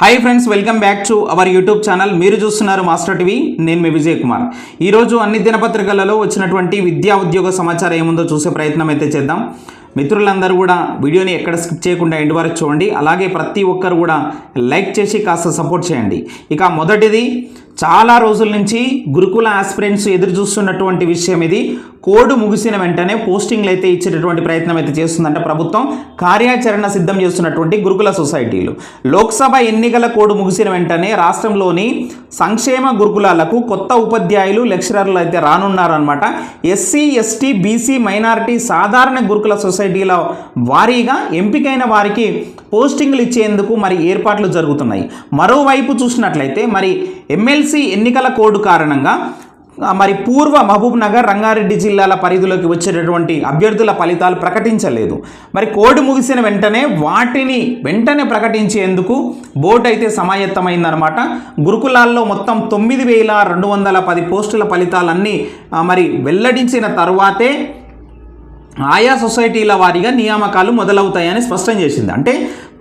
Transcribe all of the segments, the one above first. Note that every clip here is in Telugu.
Hi friends welcome back to our YouTube channel మీరు చూస్తున్నారు మాస్టర్ టీవీ నేను మీ విజయ్ కుమార్. ఈరోజు అన్ని దినపత్రికలలో వచ్చినటువంటి విద్యా ఉద్యోగ సమాచారం ఏముందో చూసే ప్రయత్నం అయితే చేద్దాం. మిత్రులందరూ కూడా వీడియోని ఎక్కడ స్కిప్ చేయకుండా ఎండ్ వరకు చూడండి. అలాగే ప్రతి ఒక్కరు కూడా లైక్ చేసి కాస్త సపోర్ట్ చేయండి. ఇక మొదటిది చాలా రోజుల నుంచి గురుకుల ఆస్పిరెంట్స్ ఎదురు చూస్తున్నటువంటి విషయం ఇది. కోడ్ ముగిసిన వెంటనే పోస్టింగ్లు అయితే ఇచ్చేటటువంటి ప్రయత్నం అయితే చేస్తుందంట ప్రభుత్వం. కార్యాచరణ సిద్ధం చేస్తున్నటువంటి గురుకుల సొసైటీలు. లోక్సభ ఎన్నికల కోడ్ ముగిసిన వెంటనే రాష్ట్రంలోని సంక్షేమ గురుకులాలకు కొత్త ఉపాధ్యాయులు లెక్చరర్లు అయితే రానున్నారనమాట ఎస్సీ ఎస్టీ బీసీ మైనారిటీ సాధారణ గురుకుల సొసైటీల వారీగా ఎంపికైన వారికి పోస్టింగ్లు ఇచ్చేందుకు మరి ఏర్పాట్లు జరుగుతున్నాయి. మరోవైపు చూసినట్లయితే మరి ఎమ్మెల్సీ ఎన్నికల కోడ్ కారణంగా మరి పూర్వ మహబూబ్ నగర్ రంగారెడ్డి జిల్లాల పరిధిలోకి వచ్చేటటువంటి అభ్యర్థుల ఫలితాలు ప్రకటించలేదు. మరి కోడ్ ముగిసిన వెంటనే వాటిని వెంటనే ప్రకటించేందుకు బోర్డు అయితే సమాయత్తమైందనమాట గురుకులాల్లో మొత్తం తొమ్మిది వేల రెండు వందల పది పోస్టుల ఫలితాలన్నీ మరి వెల్లడించిన తర్వాతే ఆయా సొసైటీల వారీగా నియామకాలు మొదలవుతాయని స్పష్టం చేసింది. అంటే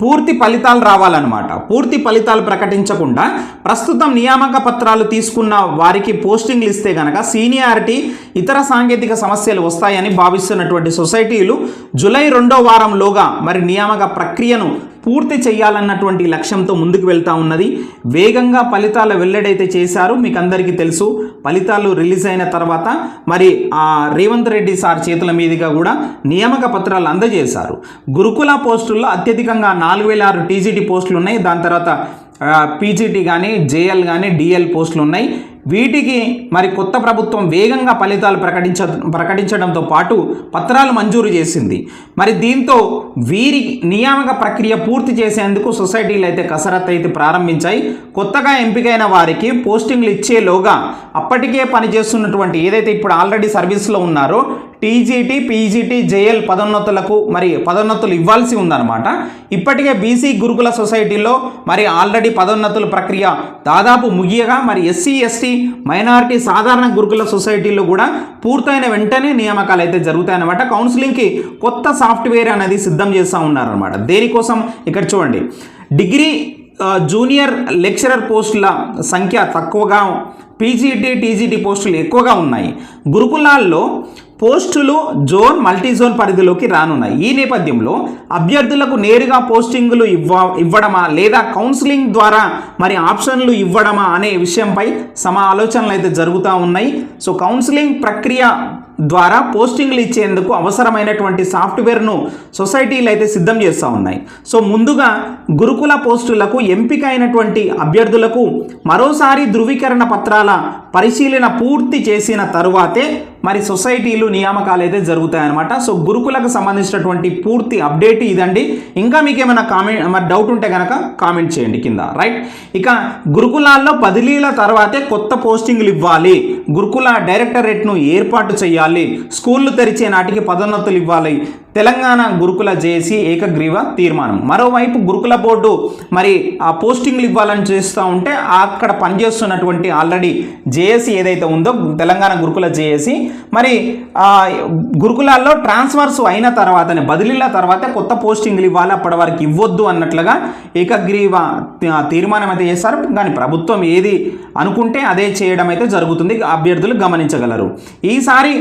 పూర్తి ఫలితాలు రావాలన్నమాట. పూర్తి ఫలితాలు ప్రకటించకుండా ప్రస్తుతం నియామక పత్రాలు తీసుకున్న వారికి పోస్టింగ్లు ఇస్తే కనుక సీనియారిటీ ఇతర సాంకేతిక సమస్యలు వస్తాయని భావిస్తున్నటువంటి సొసైటీలు జూలై రెండో వారంలోగా మరి నియామక ప్రక్రియను పూర్తి చేయాలన్నటువంటి లక్ష్యంతో ముందుకు వెళ్తా ఉన్నది. వేగంగా ఫలితాల వెల్లడైతే చేశారు మీకు అందరికీ తెలుసు. ఫలితాలు రిలీజ్ అయిన తర్వాత మరి ఆ రేవంత్ రెడ్డి సార్ చేతుల మీదుగా కూడా నియామక పత్రాలు అందజేశారు. గురుకుల పోస్టుల్లో అత్యధికంగా నాలుగు వేల ఆరు టీజీటీ పోస్టులు ఉన్నాయి దాని తర్వాత పీజీటీ కానీ జేఎల్ కానీ డిఎల్ పోస్టులు ఉన్నాయి వీటికి మరి కొత్త ప్రభుత్వం వేగంగా ఫలితాలు ప్రకటించ ప్రకటించడంతో పాటు పత్రాలు మంజూరు చేసింది. మరి దీంతో వీరి నియామక ప్రక్రియ పూర్తి చేసేందుకు సొసైటీలు అయితే కసరత్తు అయితే ప్రారంభించాయి. కొత్తగా ఎంపికైన వారికి పోస్టింగ్లు ఇచ్చేలోగా అప్పటికే పనిచేస్తున్నటువంటి ఏదైతే ఇప్పుడు ఆల్రెడీ సర్వీస్లో ఉన్నారో టీజీటీ పీజీటీ జేఎల్ పదోన్నతులకు మరి పదోన్నతులు ఇవ్వాల్సి ఉందన్నమాట. ఇప్పటికే బీసీ గురుకుల సొసైటీలో మరి ఆల్రెడీ పదోన్నతుల ప్రక్రియ దాదాపు ముగియగా మరి ఎస్సీ ఎస్టీ మైనారిటీ సాధారణ గురుకుల సొసైటీలో కూడా పూర్తయిన వెంటనే నియామకాలు అయితే జరుగుతాయన్నమాట. కౌన్సిలింగ్కి కొత్త సాఫ్ట్వేర్ అనేది సిద్ధం చేస్తూ ఉన్నారనమాట దేనికోసం? ఇక్కడ చూడండి. డిగ్రీ జూనియర్ లెక్చరర్ పోస్టుల సంఖ్య తక్కువగా పీజీటీ టీజీటీ పోస్టులు ఎక్కువగా ఉన్నాయి. గురుకులాల్లో పోస్టులు జోన్ మల్టీ జోన్ పరిధిలోకి రానున్నాయి. ఈ నేపథ్యంలో అభ్యర్థులకు నేరుగా పోస్టింగులు ఇవ్వ ఇవ్వడమా లేదా కౌన్సిలింగ్ ద్వారా మరి ఆప్షన్లు ఇవ్వడమా అనే విషయంపై సమ ఆలోచనలు అయితే జరుగుతూ ఉన్నాయి. సో కౌన్సిలింగ్ ప్రక్రియ ద్వారా పోస్టింగ్లు ఇచ్చేందుకు అవసరమైనటువంటి సాఫ్ట్వేర్ను సొసైటీలు అయితే సిద్ధం చేస్తూ ఉన్నాయి. సో ముందుగా గురుకుల పోస్టులకు ఎంపిక అయినటువంటి అభ్యర్థులకు మరోసారి ధృవీకరణ పత్రాల పరిశీలన పూర్తి చేసిన తరువాతే మరి సొసైటీలు నియామకాలు అయితే జరుగుతాయన్నమాట. సో గురుకులకు సంబంధించినటువంటి పూర్తి అప్డేట్ ఇదండి. ఇంకా మీకు ఏమైనా కామెంట్ మరి డౌట్ ఉంటే కనుక కామెంట్ చేయండి కింద. రైట్ ఇక గురుకులాల్లో బదిలీల తర్వాతే కొత్త పోస్టింగ్లు ఇవ్వాలి. గురుకుల డైరెక్టరేట్ను ఏర్పాటు చేయాలి. స్కూళ్ళు తెరిచే నాటికి పదోన్నతులు ఇవ్వాలి. తెలంగాణ గురుకుల జేఏసీ ఏకగ్రీవ తీర్మానం. మరోవైపు గురుకుల బోర్డు మరి ఆ పోస్టింగ్లు ఇవ్వాలని చేస్తూ ఉంటే అక్కడ పనిచేస్తున్నటువంటి ఆల్రెడీ జేఏసీ ఏదైతే ఉందో తెలంగాణ గురుకుల జేఏసీ మరి గురుకులాల్లో ట్రాన్స్ఫర్స్ అయిన తర్వాతనే బదిలీల తర్వాత కొత్త పోస్టింగ్లు ఇవ్వాలి అప్పటి వరకు ఇవ్వద్దు అన్నట్లుగా ఏకగ్రీవ తీర్మానం అయితే చేస్తారు కానీ ప్రభుత్వం ఏది అనుకుంటే అదే చేయడం అయితే జరుగుతుంది. అభ్యర్థులు గమనించగలరు. ఈసారి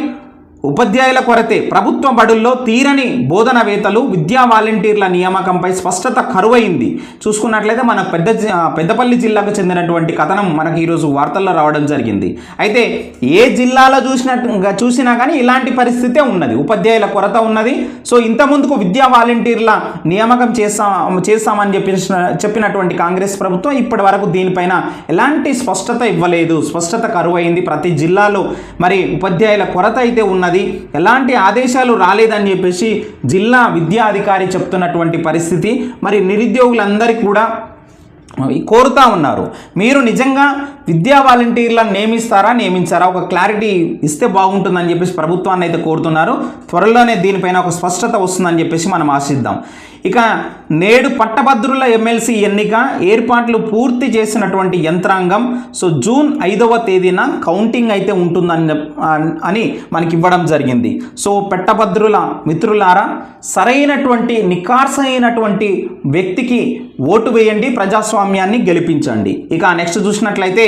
ఉపాధ్యాయుల కొరతే ప్రభుత్వ బడుల్లో తీరని బోధనవేత్తలు విద్యా వాలంటీర్ల నియామకంపై స్పష్టత కరువైంది. చూసుకున్నట్లయితే మన పెద్ద జి- పెద్దపల్లి జిల్లాకు చెందినటువంటి కథనం మనకి ఈరోజు వార్తల్లో రావడం జరిగింది. అయితే ఏ జిల్లాలో చూసినట్టుగా చూసినా కానీ ఇలాంటి పరిస్థితే ఉన్నది. ఉపాధ్యాయుల కొరత ఉన్నది. సో ఇంత ముందుకు విద్యా వాలంటీర్ల నియామకం చేస్తాం చేస్తామని చెప్పి చెప్పినటువంటి కాంగ్రెస్ ప్రభుత్వం ఇప్పటి వరకు దీనిపైన ఎలాంటి స్పష్టత ఇవ్వలేదు. స్పష్టత కరువైంది ప్రతి జిల్లాలో. మరి ఉపాధ్యాయుల కొరత అయితే ఉన్నది. ఎలాంటి ఆదేశాలు రాలేదని చెప్పేసి జిల్లా విద్యాధికారి చెప్తున్నటువంటి పరిస్థితి. మరి నిరుద్యోగులందరికీ కూడా కోరుతా ఉన్నారు. మీరు నిజంగా విద్యా వాలంటీర్లను నియమిస్తారా నియమించారా? ఒక క్లారిటీ ఇస్తే బాగుంటుందని చెప్పేసి ప్రభుత్వాన్ని అయితే కోరుతున్నారు. త్వరలోనే దీనిపైన ఒక స్పష్టత వస్తుందని చెప్పేసి మనం ఆశిద్దాం. ఇక నేడు పట్టభద్రుల ఎమ్మెల్సీ ఎన్నిక ఏర్పాట్లు పూర్తి చేసినటువంటి యంత్రాంగం సో జూన్ ఐదవ తేదీన కౌంటింగ్ అయితే ఉంటుందని అని మనకి ఇవ్వడం జరిగింది. సో పట్టభద్రుల మిత్రులారా సరైనటువంటి నికార్సైనటువంటి వ్యక్తికి ఓటు వేయండి ప్రజాస్వామ్యాన్ని గెలిపించండి. ఇక నెక్స్ట్ చూసినట్లయితే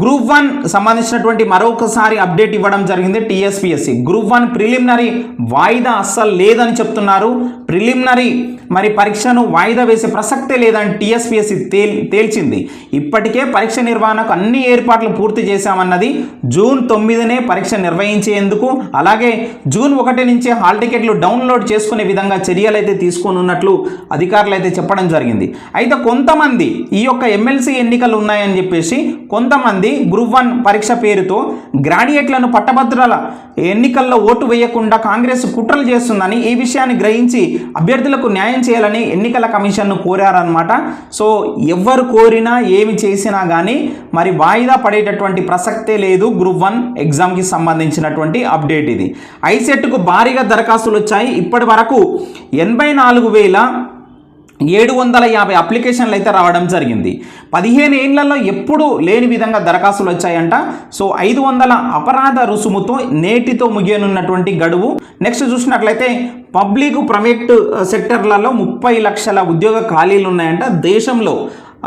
గ్రూప్ వన్ సంబంధించినటువంటి మరొకసారి అప్డేట్ ఇవ్వడం జరిగింది టీఎస్పిఎస్సి. గ్రూప్ వన్ ప్రిలిమినరీ వాయిదా అస్సలు లేదని చెప్తున్నారు. ప్రిలిమినరీ మరి పరీక్షను వాయిదా వేసే ప్రసక్తే లేదని టీఎస్పిఎస్సి తేల్ తేల్చింది. ఇప్పటికే పరీక్ష నిర్వహణకు అన్ని ఏర్పాట్లు పూర్తి చేశామన్నది జూన్ తొమ్మిదినే పరీక్ష నిర్వహించేందుకు అలాగే జూన్ ఒకటి నుంచే హాల్ టికెట్లు డౌన్లోడ్ చేసుకునే విధంగా చర్యలు అయితే తీసుకొని ఉన్నట్లు అధికారులు అయితే చెప్పడం జరిగింది. అయితే కొంతమంది ఈ యొక్క ఎమ్మెల్సీ ఎన్నికలు ఉన్నాయని చెప్పేసి కొంతమంది గ్రూప్ వన్ పరీక్ష పేరుతో గ్రాడ్యుయేట్లను పట్టభద్రుల ఎన్నికల్లో ఓటు వేయకుండా కాంగ్రెస్ కుట్రలు చేస్తుందని ఈ విషయాన్ని గ్రహించి అభ్యర్థులకు న్యాయం చేయాలని ఎన్నికల కమిషన్ను కోరారనమాట సో ఎవరు కోరినా ఏమి చేసినా కానీ మరి వాయిదా పడేటటువంటి ప్రసక్తే లేదు గ్రూప్ వన్ ఎగ్జామ్కి సంబంధించినటువంటి అప్డేట్ ఇది. ఐసెట్కు భారీగా దరఖాస్తులు వచ్చాయి ఇప్పటి వరకు ఎనభై నాలుగు వేల ఏడు వందల యాభై అప్లికేషన్లు అయితే రావడం జరిగింది. పదిహేను ఏళ్ళలో ఎప్పుడు లేని విధంగా దరఖాస్తులు వచ్చాయంట. సో ఐదు వందల అపరాధ రుసుముతో నేటితో ముగియనున్నటువంటి గడువు. నెక్స్ట్ చూసినట్లయితే పబ్లిక్ ప్రైవేట్ సెక్టర్లలో ముప్పై లక్షల ఉద్యోగ ఖాళీలు ఉన్నాయంట దేశంలో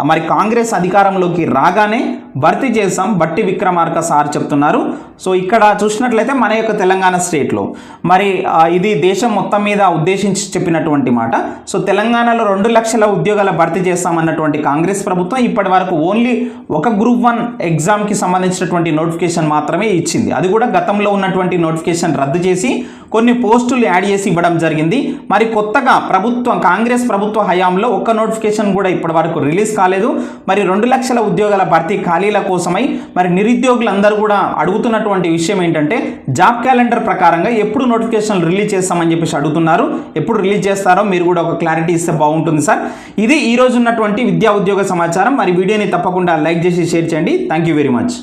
మరి కాంగ్రెస్ అధికారంలోకి రాగానే భర్తీ చేస్తాం బట్టి విక్రమార్క సార్ చెప్తున్నారు. సో ఇక్కడ చూసినట్లయితే మన యొక్క తెలంగాణ స్టేట్లో మరి ఇది దేశం మొత్తం మీద ఉద్దేశించి చెప్పినటువంటి మాట. సో తెలంగాణలో రెండు లక్షల ఉద్యోగాల భర్తీ చేస్తామన్నటువంటి కాంగ్రెస్ ప్రభుత్వం ఇప్పటి వరకు ఓన్లీ ఒక గ్రూప్ వన్ ఎగ్జామ్కి సంబంధించినటువంటి నోటిఫికేషన్ మాత్రమే ఇచ్చింది. అది కూడా గతంలో ఉన్నటువంటి నోటిఫికేషన్ రద్దు చేసి కొన్ని పోస్టులు యాడ్ చేసి ఇవ్వడం జరిగింది. మరి కొత్తగా ప్రభుత్వం కాంగ్రెస్ ప్రభుత్వ హయాంలో ఒక్క నోటిఫికేషన్ కూడా ఇప్పటి వరకు రిలీజ్ కాలేదు. మరి రెండు లక్షల ఉద్యోగాల భర్తీ ఖాళీల కోసమై మరి నిరుద్యోగులందరూ కూడా అడుగుతున్నటువంటి విషయం ఏంటంటే జాబ్ క్యాలెండర్ ప్రకారంగా ఎప్పుడు నోటిఫికేషన్ రిలీజ్ చేస్తామని చెప్పేసి అడుగుతున్నారు. ఎప్పుడు రిలీజ్ చేస్తారో మీరు కూడా ఒక క్లారిటీ ఇస్తే బాగుంటుంది సార్. ఇది ఈ ఉన్నటువంటి విద్యా ఉద్యోగ సమాచారం. మరి వీడియోని తప్పకుండా లైక్ చేసి షేర్ చేయండి. Thank you very much